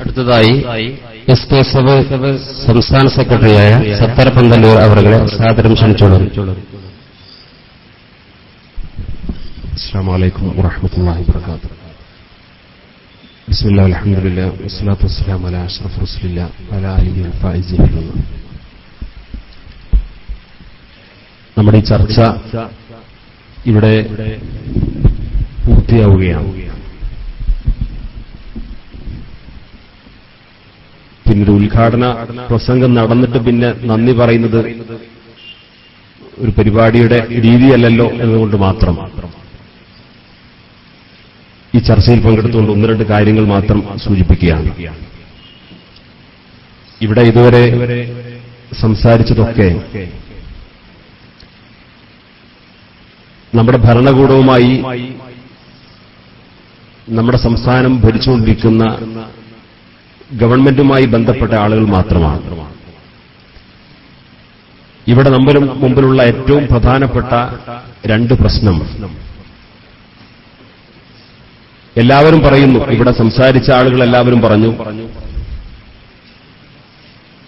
അടുത്തതായി S K സഭ സംസ്ഥാന സെക്രട്ടറിയായ സത്തർ പന്തല്ലൂർ അവരുടെ സാദരം ക്ഷണിച്ചോളൂ السلام عليكم ورحمة الله وبركاته بسم الله الحمد لله والصلاة والسلام على أشرف رسول الله وعلى آله الفائزين بالله നമ്മുടെ ഈ ചർച്ച ഇവിടെ പൂർത്തിയാവുകയാണ് പിന്നീട് ഉദ്ഘാടന പ്രസംഗം നടന്നിട്ട് പിന്നെ നന്ദി പറയുന്നത് ഒരു പരിപാടിയുടെ രീതിയല്ലല്ലോ എന്നതുകൊണ്ട് മാത്രം. ഈ ചർച്ചയിൽ പങ്കെടുത്തുകൊണ്ട് ഒന്ന് രണ്ട് കാര്യങ്ങൾ മാത്രം സൂചിപ്പിക്കുകയാണ്. ഇവിടെ ഇതുവരെ സംസാരിച്ചതൊക്കെ നമ്മുടെ ഭരണകൂടവുമായി നമ്മുടെ സംസ്ഥാനം ഭരിച്ചുകൊണ്ടിരിക്കുന്ന ഗവൺമെന്റുമായി ബന്ധപ്പെട്ട ആളുകൾ മാത്രമാണ്. ഇവിടെ നമ്മളും മുമ്പിലുള്ള ഏറ്റവും പ്രധാനപ്പെട്ട രണ്ട് പ്രശ്നം. എല്ലാവരും പറയുന്നു ഇവിടെ സംസാരിച്ച ആളുകൾ എല്ലാവരും പറഞ്ഞു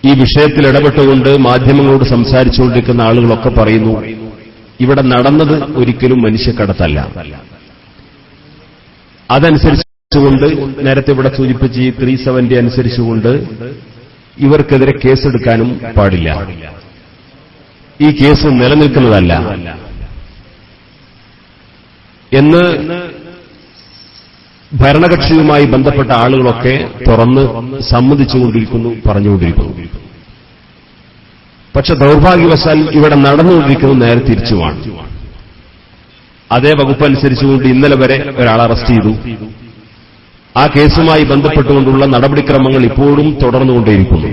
ഈ വിഷയത്തിൽ ഇടപെട്ടുകൊണ്ട് മാധ്യമങ്ങളോട് സംസാരിച്ചുകൊണ്ടിരിക്കുന്ന ആളുകളൊക്കെ പറയുന്നു ഇവിടെ നടന്നത് ഒരിക്കലും മനുഷ്യക്കടത്തല്ല. അതനുസരിച്ചുകൊണ്ട് നേരത്തെ ഇവിടെ സൂചിപ്പിച്ച് ഈ ത്രീ സെവന്റി അനുസരിച്ചുകൊണ്ട് ഇവർക്കെതിരെ കേസെടുക്കാനും പാടില്ല. ഈ കേസ് നിലനിൽക്കുന്നതല്ല. എന്ന് ഭരണകക്ഷിയുമായി ബന്ധപ്പെട്ട ആളുകളൊക്കെ തുറന്ന് സമ്മതിച്ചുകൊണ്ടിരിക്കുന്നു പറഞ്ഞുകൊണ്ടിരിക്കുന്നു. പക്ഷെ ദൗർഭാഗ്യവശാൽ ഇവിടെ നടന്നുകൊണ്ടിരിക്കുന്നത് നേരെ തിരിച്ചുമാണ് അതേ വകുപ്പ് അനുസരിച്ചുകൊണ്ട് ഇന്നലെ വരെ ഒരാൾ അറസ്റ്റ് ചെയ്തു. ആ കേസുമായി ബന്ധപ്പെട്ടുകൊണ്ടുള്ള നടപടിക്രമങ്ങൾ ഇപ്പോഴും തുടർന്നുകൊണ്ടേയിരിക്കുന്നു.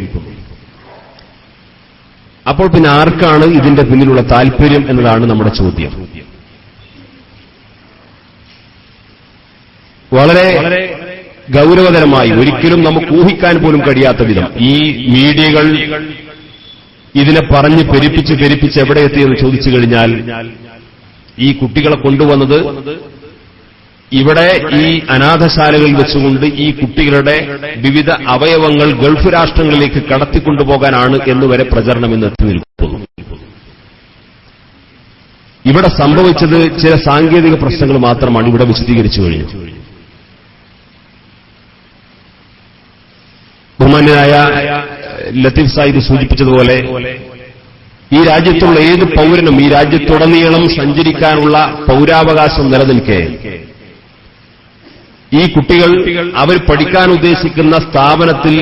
അപ്പോൾ പിന്നെ ആർക്കാണ് ഇതിന്റെ പിന്നിലുള്ള താൽപര്യം എന്നതാണ് നമ്മുടെ ചോദ്യം. വളരെ ഗൗരവതരമായി ഒരിക്കലും നമുക്ക് ഊഹിക്കാൻ പോലും കഴിയാത്ത വിധം ഈ മീഡിയകൾ ഇതിനെ പറഞ്ഞ് പെരുപ്പിച്ച് പെരുപ്പിച്ച് എവിടെ എത്തിയെന്ന് ചോദിച്ചു കഴിഞ്ഞാൽ ഈ കുട്ടികളെ കൊണ്ടുവന്നത് ഇവിടെ ഈ അനാഥശാലകളിൽ വെച്ചുകൊണ്ട് ഈ കുട്ടികളുടെ വിവിധ അവയവങ്ങൾ ഗൾഫ് രാഷ്ട്രങ്ങളിലേക്ക് കടത്തിക്കൊണ്ടുപോകാനാണ് എന്നുവരെ പ്രചരണം ഇന്ന് എത്തി നിൽക്കുന്നു. ഇവിടെ സംഭവിച്ചത് ചില സാങ്കേതിക പ്രശ്നങ്ങൾ മാത്രമാണ് ഇവിടെ വിശദീകരിച്ചു കഴിഞ്ഞു ബഹുമാന്യനായ ലത്തീഫ് സാഹിബ് സൂചിപ്പിച്ചതുപോലെ ഈ രാജ്യത്തുള്ള ഏത് പൗരനും ഈ രാജ്യത്തുടനീളം സഞ്ചരിക്കാനുള്ള പൗരാവകാശം നിലനിൽക്കെ. ഈ കുട്ടികൾ അവർ പഠിക്കാൻ ഉദ്ദേശിക്കുന്ന സ്ഥാപനത്തിൽ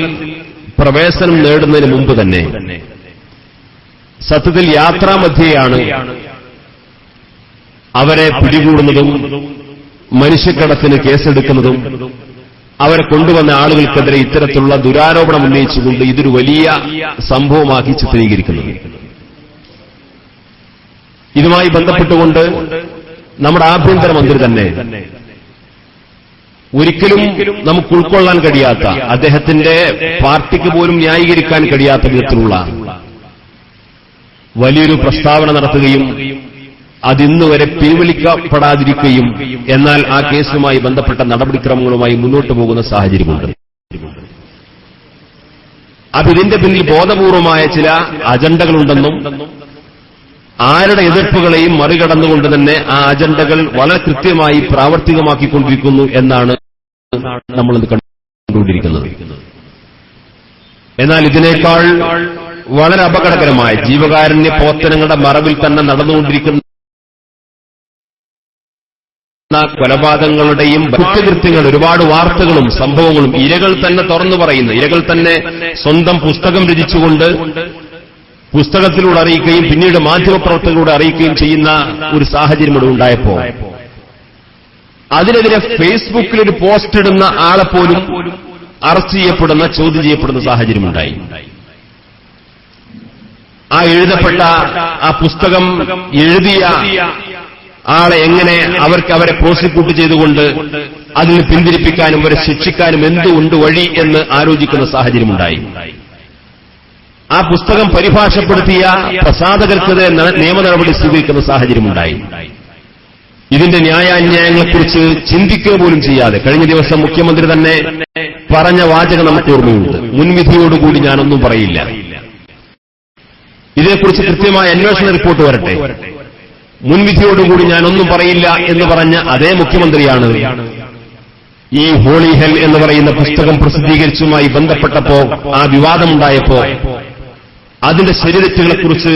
പ്രവേശനം നേടുന്നതിന് മുമ്പ് തന്നെ. സത്യത്തിൽ യാത്രാമധ്യയാണ് അവരെ പിടികൂടുന്നതും മനുഷ്യക്കടത്തിന് കേസെടുക്കുന്നതും അവരെ കൊണ്ടുവന്ന ആളുകൾക്കെതിരെ ഇത്തരത്തിലുള്ള ദുരാരോപണം ഉന്നയിച്ചുകൊണ്ട് ഇതൊരു വലിയ സംഭവമാക്കി ചിത്രീകരിക്കുന്നത്. ഇതുമായി ബന്ധപ്പെട്ടുകൊണ്ട് നമ്മുടെ ആഭ്യന്തരമന്ത്രി തന്നെ ഒരിക്കലും നമുക്ക് ഉൾക്കൊള്ളാൻ കഴിയാത്ത അദ്ദേഹത്തിന്റെ പാർട്ടിക്ക് പോലും ന്യായീകരിക്കാൻ കഴിയാത്ത വിധത്തിലുള്ള വലിയൊരു പ്രസ്താവന നടത്തുകയും അതിന്ന് വരെ പിൻവലിക്കപ്പെടാതിരിക്കുകയും എന്നാൽ ആ കേസുമായി ബന്ധപ്പെട്ട നടപടിക്രമങ്ങളുമായി മുന്നോട്ട് പോകുന്ന സാഹചര്യമുണ്ട്. അപ്പൊ ഇതിന്റെ പിന്നിൽ ബോധപൂർവമായ ചില അജണ്ടകളുണ്ടെന്നും ആരുടെ എതിർപ്പുകളെയും മറികടന്നുകൊണ്ട് തന്നെ ആ അജണ്ടകൾ വളരെ കൃത്യമായി പ്രാവർത്തികമാക്കിക്കൊണ്ടിരിക്കുന്നു എന്നാണ് നമ്മൾ കണ്ടുകൊണ്ടിരിക്കുന്നത്. എന്നാൽ ഇതിനേക്കാൾ വളരെ അപകടകരമായ ജീവകാരുണ്യ പ്രവർത്തനങ്ങളുടെ മറവിൽ തന്നെ നടന്നുകൊണ്ടിരിക്കുന്ന കൊലപാതകങ്ങളുടെയും കുറ്റകൃത്യങ്ങൾ ഒരുപാട് വാർത്തകളും സംഭവങ്ങളും ഇരകൾ തന്നെ തുറന്നു പറയുന്നു. ഇരകൾ തന്നെ സ്വന്തം പുസ്തകം രചിച്ചുകൊണ്ട് പുസ്തകത്തിലൂടെ അറിയിക്കുകയും പിന്നീട് മാധ്യമപ്രവർത്തകരോട് അറിയിക്കുകയും ചെയ്യുന്ന ഒരു സാഹചര്യം ഇവിടെ ഉണ്ടായപ്പോ അതിനെതിരെ ഫേസ്ബുക്കിൽ ഒരു പോസ്റ്റ് ഇടുന്ന ആളെ പോലും അറസ്റ്റ് ചെയ്യപ്പെടുന്ന ചോദ്യം ചെയ്യപ്പെടുന്ന സാഹചര്യമുണ്ടായി ആ എഴുതപ്പെട്ട ആ പുസ്തകം എഴുതിയ ആളെ എങ്ങനെ അവർക്ക് അവരെ പ്രോസിക്യൂട്ട് ചെയ്തുകൊണ്ട് അതിന് പിന്തിരിപ്പിക്കാനും അവരെ ശിക്ഷിക്കാനും എന്തുകൊണ്ട് വഴി എന്ന് ആലോചിക്കുന്ന സാഹചര്യമുണ്ടായി ആ പുസ്തകം പരിഭാഷപ്പെടുത്തിയ പ്രസാധകർക്കെതിരെ നിയമ നടപടി സ്വീകരിക്കുന്ന സാഹചര്യമുണ്ടായി. ഇതിന്റെ ന്യായാന്യായങ്ങളെക്കുറിച്ച് ചിന്തിക്കുക പോലും ചെയ്യാതെ കഴിഞ്ഞ ദിവസം മുഖ്യമന്ത്രി തന്നെ പറഞ്ഞ വാചകം നമുക്ക് ഓർമ്മയുണ്ട്. മുൻവിധിയോടുകൂടി ഞാനൊന്നും പറയില്ല. ഇതേക്കുറിച്ച് കൃത്യമായ അന്വേഷണ റിപ്പോർട്ട് വരട്ടെ. മുൻവിധിയോടുകൂടി ഞാനൊന്നും പറയില്ല എന്ന് പറഞ്ഞ അതേ മുഖ്യമന്ത്രിയാണ് ഈ ഹോളി ഹെൽ എന്ന് പറയുന്ന പുസ്തകം പ്രസിദ്ധീകരിച്ചുമായി ബന്ധപ്പെട്ടപ്പോ ആ വിവാദമുണ്ടായപ്പോ അതിന്റെ ശരീരത്തുകളെക്കുറിച്ച്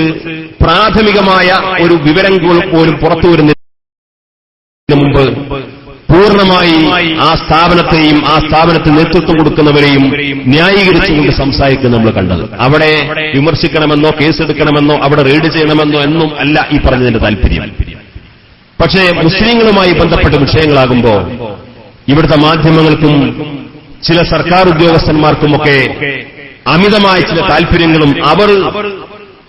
പ്രാഥമികമായ ഒരു വിവരങ്ങൾ പോലും പുറത്തു വരുന്നതിന് മുമ്പ് പൂർണമായി ആ സ്ഥാപനത്തെയും ആ സ്ഥാപനത്തിന് നേതൃത്വം കൊടുക്കുന്നവരെയും ന്യായീകരിച്ചുകൊണ്ട് സംസാരിക്കുന്നത് നമ്മൾ കണ്ടത്. അവിടെ വിമർശിക്കണമെന്നോ കേസെടുക്കണമെന്നോ അവിടെ റെയ്ഡ് ചെയ്യണമെന്നോ എന്നും അല്ല ഈ പറഞ്ഞതിന്റെ താല്പര്യം. പക്ഷേ മുസ്ലിങ്ങളുമായി ബന്ധപ്പെട്ട വിഷയങ്ങളാകുമ്പോ ഇവിടുത്തെ മാധ്യമങ്ങൾക്കും ചില സർക്കാർ ഉദ്യോഗസ്ഥന്മാർക്കുമൊക്കെ അമിതമായ ചില താൽപര്യങ്ങളും അവർ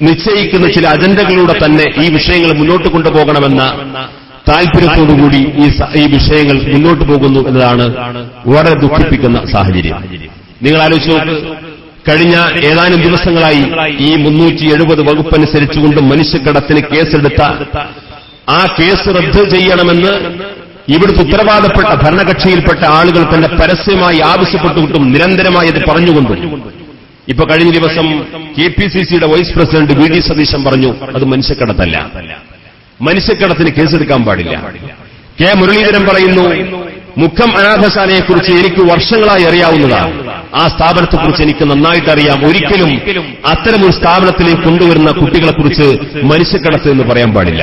നിശ്ചയിക്കുന്ന ചില അജണ്ടകളിലൂടെ തന്നെ ഈ വിഷയങ്ങൾ മുന്നോട്ട് കൊണ്ടുപോകണമെന്ന താല്പര്യത്തോടുകൂടി ഈ ഈ വിഷയങ്ങൾ മുന്നോട്ട് പോകുന്നു എന്നതാണ് വളരെ ദുഃഖിപ്പിക്കുന്ന സാഹചര്യം. നിങ്ങൾ ആലോചിച്ച് നോക്ക് കഴിഞ്ഞ ഏതാനും ദിവസങ്ങളായി ഈ മുന്നൂറ്റി എഴുപത് വകുപ്പനുസരിച്ചുകൊണ്ട് മനുഷ്യക്കടത്തിന് കേസെടുത്ത ആ കേസ് റദ്ദ് ചെയ്യണമെന്ന് ഇവിടുത്തെ ഉത്തരവാദപ്പെട്ട ഭരണകക്ഷിയിൽപ്പെട്ട ആളുകൾ തന്നെ പരസ്യമായി ആവശ്യപ്പെട്ടുകൊണ്ടും നിരന്തരമായി അത് പറഞ്ഞുകൊണ്ടും ഇപ്പൊ കഴിഞ്ഞ ദിവസം കെ പി സി സിയുടെ vice president V D Satheesan പറഞ്ഞു അത് മനുഷ്യക്കടത്തല്ല. മനുഷ്യക്കടത്തിന് കേസെടുക്കാൻ പാടില്ല. കെ മുരളീധരൻ പറയുന്നു മുഖം അനാഥശാലയെക്കുറിച്ച് എനിക്ക് വർഷങ്ങളായി അറിയാവുന്നതാണ് ആ സ്ഥാപനത്തെക്കുറിച്ച് എനിക്ക് നന്നായിട്ട് അറിയാം. ഒരിക്കലും അത്തരമൊരു സ്ഥാപനത്തിലേക്ക് കൊണ്ടുവരുന്ന കുട്ടികളെക്കുറിച്ച് മനുഷ്യക്കടത്ത് എന്ന് പറയാൻ പാടില്ല.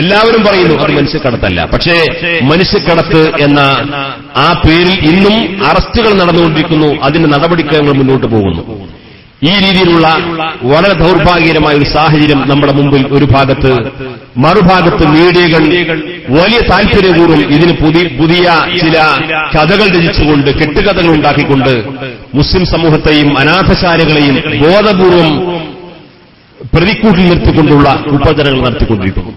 എല്ലാവരും പറയുന്നു അത് മനുഷ്യക്കടത്തല്ല. പക്ഷേ മനുഷ്യക്കടത്ത് എന്ന ആ പേരിൽ ഇന്നും അറസ്റ്റുകൾ നടന്നുകൊണ്ടിരിക്കുന്നു അതിന്റെ നടപടിക്രമങ്ങൾ മുന്നോട്ട് പോകുന്നു. ഈ രീതിയിലുള്ള വളരെ ദൗർഭാഗ്യകരമായ ഒരു സാഹചര്യം നമ്മുടെ മുമ്പിൽ ഒരു ഭാഗത്ത് മറുഭാഗത്ത് മീഡിയകൾ വലിയ താല്പര്യപൂർവം ഇതിന് പുതിയ പുതിയ ചില കഥകൾ രചിച്ചുകൊണ്ട് കെട്ടുകഥകൾ ഉണ്ടാക്കിക്കൊണ്ട് മുസ്ലിം സമൂഹത്തെയും അനാഥശാലകളെയും ബോധപൂർവം പ്രതിക്കൂട്ടിൽ നിർത്തിക്കൊണ്ടുള്ള ഉപചരണങ്ങൾ നടത്തിക്കൊണ്ടിരിക്കുന്നു.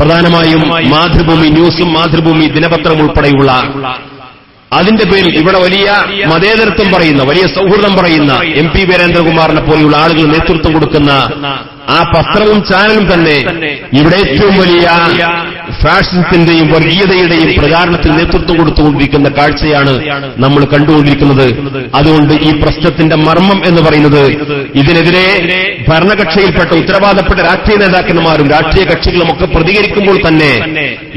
പ്രധാനമായും മാതൃഭൂമി ന്യൂസും മാതൃഭൂമി ദിനപത്രം ഉൾപ്പെടെയുള്ള അതിന്റെ പേരിൽ ഇവിടെ വലിയ മതേതരത്വം പറയുന്ന വലിയ സൗഹൃദം പറയുന്ന എം പി വീരേന്ദ്രകുമാറിനെ പോലെയുള്ള ആളുകൾ നേതൃത്വം കൊടുക്കുന്ന ആ പത്രവും ചാനലും തന്നെ ഇവിടെ ഏറ്റവും വലിയ ഫാഷിസത്തിന്റെയും വർഗീയതയുടെയും പ്രചാരണത്തിൽ നേതൃത്വം കൊടുത്തുകൊണ്ടിരിക്കുന്ന കാഴ്ചയാണ് നമ്മൾ കണ്ടുകൊണ്ടിരിക്കുന്നത്. അതുകൊണ്ട് ഈ പ്രശ്നത്തിന്റെ മർമ്മം എന്ന് പറയുന്നത് ഇതിനെതിരെ ഭരണകക്ഷിയിൽപ്പെട്ട ഉത്തരവാദപ്പെട്ട രാഷ്ട്രീയ നേതാക്കന്മാരും രാഷ്ട്രീയ കക്ഷികളും ഒക്കെ പ്രതികരിക്കുമ്പോൾ തന്നെ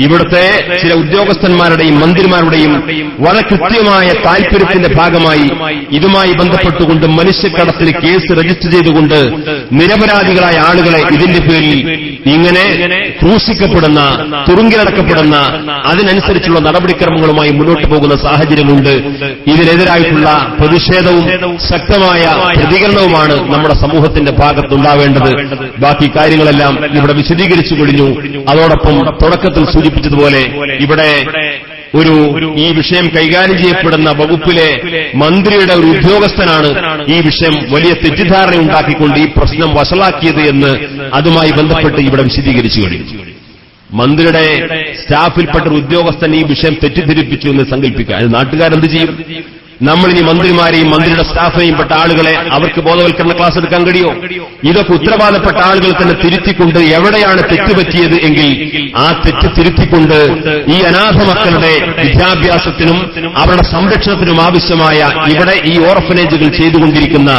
ഇവിടുത്തെ ചില ഉദ്യോഗസ്ഥന്മാരുടെയും മന്ത്രിമാരുടെയും വളരെ കൃത്യമായ താൽപര്യത്തിന്റെ ഭാഗമായി ഇതുമായി ബന്ധപ്പെട്ടുകൊണ്ട് മനുഷ്യക്കടത്തിൽ കേസ് രജിസ്റ്റർ ചെയ്തുകൊണ്ട് നിരപരാധികളായ ആളുകളെ ഇതിന്റെ പേരിൽ ഇങ്ങനെ ക്രൂശിക്കപ്പെടുന്ന തുറുങ്കിലടക്കപ്പെടുന്ന അതിനനുസരിച്ചുള്ള നടപടിക്രമങ്ങളുമായി മുന്നോട്ട് പോകുന്ന സാഹചര്യമുണ്ട്. ഇതിനെതിരായിട്ടുള്ള പ്രതിഷേധവും ശക്തമായ പ്രതികരണവുമാണ് നമ്മുടെ സമൂഹത്തിന്റെ ഭാഗത്തുണ്ടാവേണ്ടത്. ബാക്കി കാര്യങ്ങളെല്ലാം ഇവിടെ വിശദീകരിച്ചു കഴിഞ്ഞു. അതോടൊപ്പം തുടക്കത്തിൽ സൂചിപ്പിച്ചതുപോലെ ഇവിടെ ഒരു ഈ വിഷയം കൈകാര്യം ചെയ്യപ്പെടുന്ന വകുപ്പിലെ മന്ത്രിയുടെ ഒരു ഉദ്യോഗസ്ഥനാണ് ഈ വിഷയം വലിയ തെറ്റിദ്ധാരണ ഉണ്ടാക്കിക്കൊണ്ട് ഈ പ്രശ്നം വഷളാക്കിയത് എന്ന് അതുമായി ബന്ധപ്പെട്ട് ഇവിടെ വിശദീകരിച്ചു കഴിഞ്ഞു. മന്ത്രിയുടെ സ്റ്റാഫിൽപ്പെട്ട ഉദ്യോഗസ്ഥൻ ഈ വിഷയം തെറ്റിദ്ധരിപ്പിച്ചു എന്ന് സങ്കല്പിക്കുക നാട്ടുകാരെന്ത് ചെയ്യും? നമ്മളിനി മന്ത്രിമാരെയും മന്ത്രിയുടെ സ്റ്റാഫിനെയും പെട്ട ആളുകളെ അവർക്ക് ബോധവൽക്കരണ ക്ലാസ് എടുക്കാൻ കഴിയോ? ഇതൊക്കെ ഉത്തരവാദപ്പെട്ട ആളുകൾ തന്നെ തിരുത്തിക്കൊണ്ട് എവിടെയാണ് തെറ്റുപറ്റിയത് എങ്കിൽ ആ തെറ്റ് തിരുത്തിക്കൊണ്ട് ഈ അനാഥ മക്കളുടെ വിദ്യാഭ്യാസത്തിനും അവരുടെ സംരക്ഷണത്തിനും ആവശ്യമായ ഇവിടെ ഈ ഓർഫനേജുകൾ ചെയ്തുകൊണ്ടിരിക്കുന്ന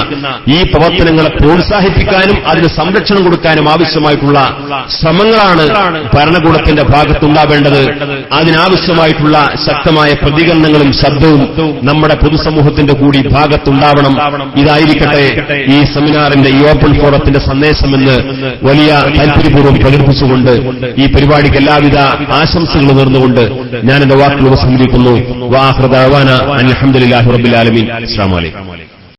ഈ പ്രവർത്തനങ്ങളെ പ്രോത്സാഹിപ്പിക്കാനും അതിന് സംരക്ഷണം കൊടുക്കാനും ആവശ്യമായിട്ടുള്ള ശ്രമങ്ങളാണ് ഭരണകൂടത്തിന്റെ ഭാഗത്തുണ്ടാവേണ്ടത്. അതിനാവശ്യമായിട്ടുള്ള ശക്തമായ പ്രതികരണങ്ങളും ശബ്ദവും നമ്മുടെ പൊതുസമൂഹത്തിന്റെ കൂടി ഭാഗത്തുണ്ടാവണം. ഇതായിരിക്കട്ടെ ഈ സെമിനാറിന്റെ ഈ ഓപ്പൺ ഫോറത്തിന്റെ സന്ദേശമെന്ന് വലിയ താൽപര്യപൂർവം പ്രകടിപ്പിച്ചുകൊണ്ട് ഈ പരിപാടിക്ക് എല്ലാവിധ ആശംസകൾ നേർന്നുകൊണ്ട് ഞാൻ എന്റെ വാക്കുകൾ ഉപസംഹരിക്കുന്നു വാഹൃദാന അലഹമുല്ലാഹി റബുലാലമീൻ അസ്ലാം വലൈക്കും